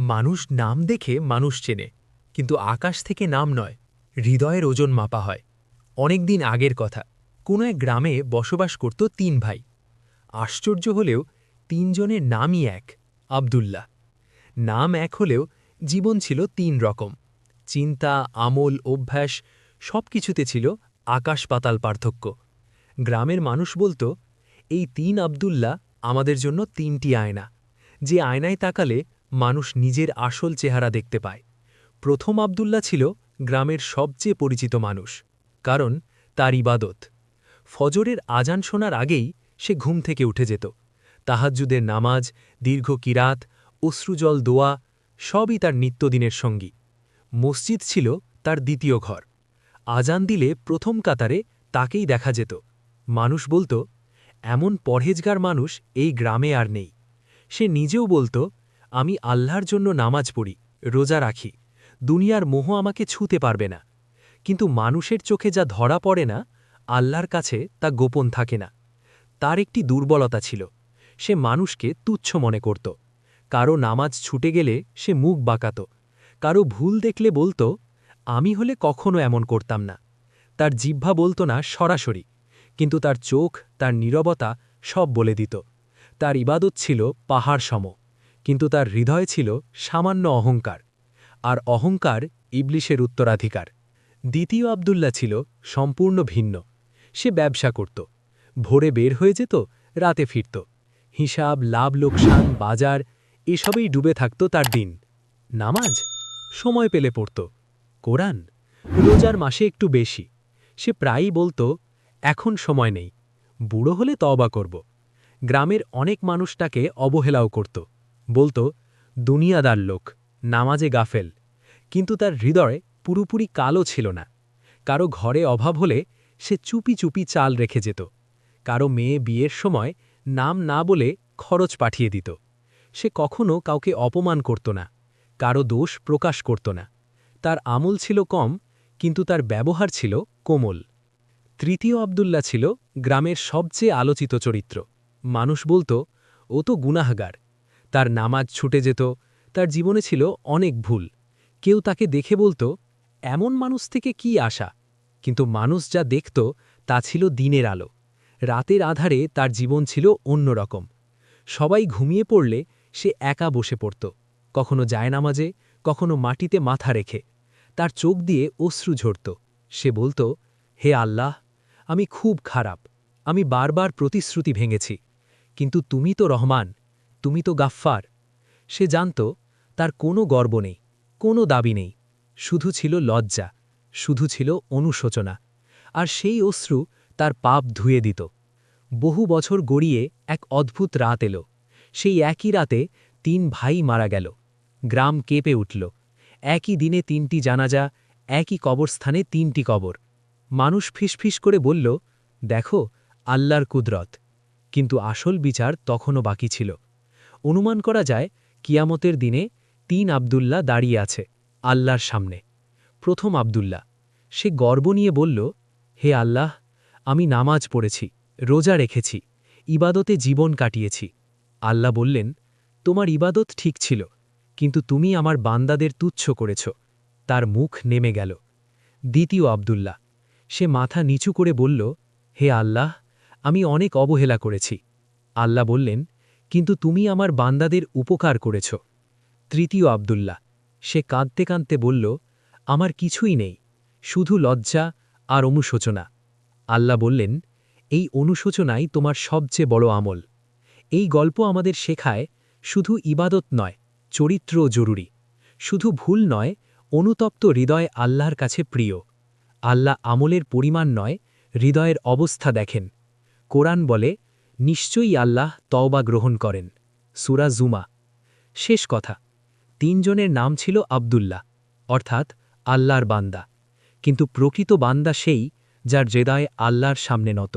মানুষ নাম দেখে মানুষ চেনে, কিন্তু আকাশ থেকে নাম নয়, হৃদয়ের ওজন মাপা হয়। অনেক দিন আগের কথা, কোনো এক গ্রামে বসবাস করত তিন ভাই। আশ্চর্য হলেও তিনজনের নামই এক, আবদুল্লাহ। নাম এক হলেও জীবন ছিল তিন রকম, চিন্তা, আমল, অভ্যাস সব কিছুতে ছিল আকাশ পাতাল পার্থক্য। গ্রামের মানুষ বলতো, এই তিন আবদুল্লাহ আমাদের জন্য তিনটি আয়না। যে আয়নায় তাকালে মানুষ নিজের আসল চেহারা দেখতে পায়। প্রথম আবদুল্লাহ ছিল গ্রামের সবচেয়ে পরিচিত মানুষ, কারণ তার ইবাদত। ফজরের আজান শোনার আগেই সে ঘুম থেকে উঠে যেত। তাহাজ্জুদের নামাজ, দীর্ঘ কিরাত অশ্রুজল দোয়া, সবই তার নিত্যদিনের সঙ্গী। মসজিদ ছিল তার দ্বিতীয় ঘর। আজান দিলে প্রথম কাতারে তাকেই দেখা যেত। মানুষ বলতো, এমন পরহেজগার মানুষ এই গ্রামে আর নেই। সে নিজেও বলতো আমি আল্লাহর জন্য নামাজ পড়ি, রোজা রাখি। দুনিয়ার মোহ আমাকে ছুতে পারবে না। কিন্তু মানুষের চোখে যা ধরা পড়ে না, আল্লাহর কাছে তা গোপন থাকে না। তার একটি দুর্বলতা ছিল, সে মানুষকে তুচ্ছ মনে করত। কারও নামাজ ছুটে গেলে সে মুখ বাঁকাত। কারও ভুল দেখলে বলতো, আমি হলে কখনো এমন করতাম না। তার জিহ্বা বলতো না, সরাসরি। কিন্তু তার চোখ, তার নীরবতা সব বলে দিত। তার ইবাদত ছিল পাহাড় সম। কিন্তু তার হৃদয় ছিল সামান্য অহংকার, আর অহংকার ইবলিশের উত্তরাধিকার। দ্বিতীয় আবদুল্লা ছিল সম্পূর্ণ ভিন্ন। সে ব্যবসা করত, ভোরে বের হয়ে যেত, রাতে ফিরত। হিসাব, লাভ, লোকসান, বাজার, এসবেই ডুবে থাকত তার দিন। নামাজ? সময় পেলে পড়ত। কোরআন? রোজার মাসে একটু বেশি। সে প্রায়ই বলতো, এখন সময় নেই, বুড়ো হলে তবা করব। গ্রামের অনেক মানুষ তাকে অবহেলাও করত। বলতো, দুনিয়াদার লোক, নামাজে গাফেল। কিন্তু তার হৃদয় পুরোপুরি কালো ছিল না। কারও ঘরে অভাব হলে সে চুপি চুপি চাল রেখে যেত। কারও মেয়ে বিয়ের সময় নাম না বলে খরচ পাঠিয়ে দিত। সে কখনো কাউকে অপমান করত না, কারও দোষ প্রকাশ করত না। তার আমল ছিল কম, কিন্তু তার ব্যবহার ছিল কোমল। তৃতীয় আবদুল্লা ছিল গ্রামের সবচেয়ে আলোচিত চরিত্র। মানুষ বলতো, ও তো গুনাহগার তার নামাজ ছুটে যেত, তার জীবনে ছিল অনেক ভুল। কেউ তাকে দেখে বলতো, এমন মানুষ থেকে কি আশা? কিন্তু মানুষ যা দেখত, তা ছিল দিনের আলো। রাতের আধারে তার জীবন ছিল অন্যরকম। সবাই ঘুমিয়ে পড়লে সে একা বসে পড়ত। কখনো জায়নামাজে কখনো মাটিতে মাথা রেখে। তার চোখ দিয়ে অশ্রু ঝরত। সে বলতো, হে আল্লাহ, আমি খুব খারাপ। আমি বারবার প্রতিশ্রুতি ভেঙেছি। কিন্তু তুমি তো রহমান তুমি তো গাফফার। সে জানত তার কোনো গর্ব নেই, কোনো দাবি নেই, শুধু ছিল লজ্জা, শুধু ছিল অনুশোচনা, আর সেই অশ্রু তার পাপ ধুয়ে দিত। বহু বছর গড়িয়ে এক অদ্ভুত রাত এলো। সেই একই রাতে তিন ভাই মারা গেল। গ্রাম কেঁপে উঠল। একই দিনে তিনটি জানাজা, একই কবরস্থানে তিনটি কবর। মানুষ ফিসফিস করে বলল, দেখো, আল্লাহর কুদরত। কিন্তু আসল বিচার তখনও বাকি ছিল। অনুমান করা যায়, কিয়ামতের দিনে তিন আবদুল্লা দাঁড়িয়ে আছে আল্লাহর সামনে। প্রথম আবদুল্লা সে গর্ব নিয়ে বলল, হে আল্লাহ, আমি নামাজ পড়েছি, রোজা রেখেছি, ইবাদতে জীবন কাটিয়েছি। আল্লাহ বললেন, তোমার ইবাদত ঠিক ছিল, কিন্তু তুমি আমার বান্দাদের তুচ্ছ করেছ, তার মুখ নেমে গেল। দ্বিতীয় আবদুল্লাহ, সে মাথা নিচু করে বলল, হে আল্লাহ, আমি অনেক অবহেলা করেছি। আল্লাহ বললেন কিন্তু তুমি আমার বান্দাদের উপকার করেছ। তৃতীয় আবদুল্লাহ, সে কাঁদতে কাঁদতে বলল, আমার কিছুই নেই, শুধু লজ্জা আর অনুশোচনা। আল্লাহ বললেন, এই অনুশোচনাই তোমার সবচেয়ে বড় আমল। এই গল্প আমাদের শেখায় শুধু ইবাদত নয় চরিত্রও জরুরি। শুধু ভুল নয়, অনুতপ্ত হৃদয় আল্লাহর কাছে প্রিয়। আল্লাহ আমলের পরিমাণ নয়, হৃদয়ের অবস্থা দেখেন। কোরআন বলে নিশ্চয়ই আল্লাহ তওবা গ্রহণ করেন। সুরা জুমা। শেষ কথা, তিনজনের নাম ছিল আবদুল্লাহ, অর্থাৎ আল্লাহর বান্দা। কিন্তু প্রকৃত বান্দা সেই যার জেদায় আল্লাহর সামনে নত।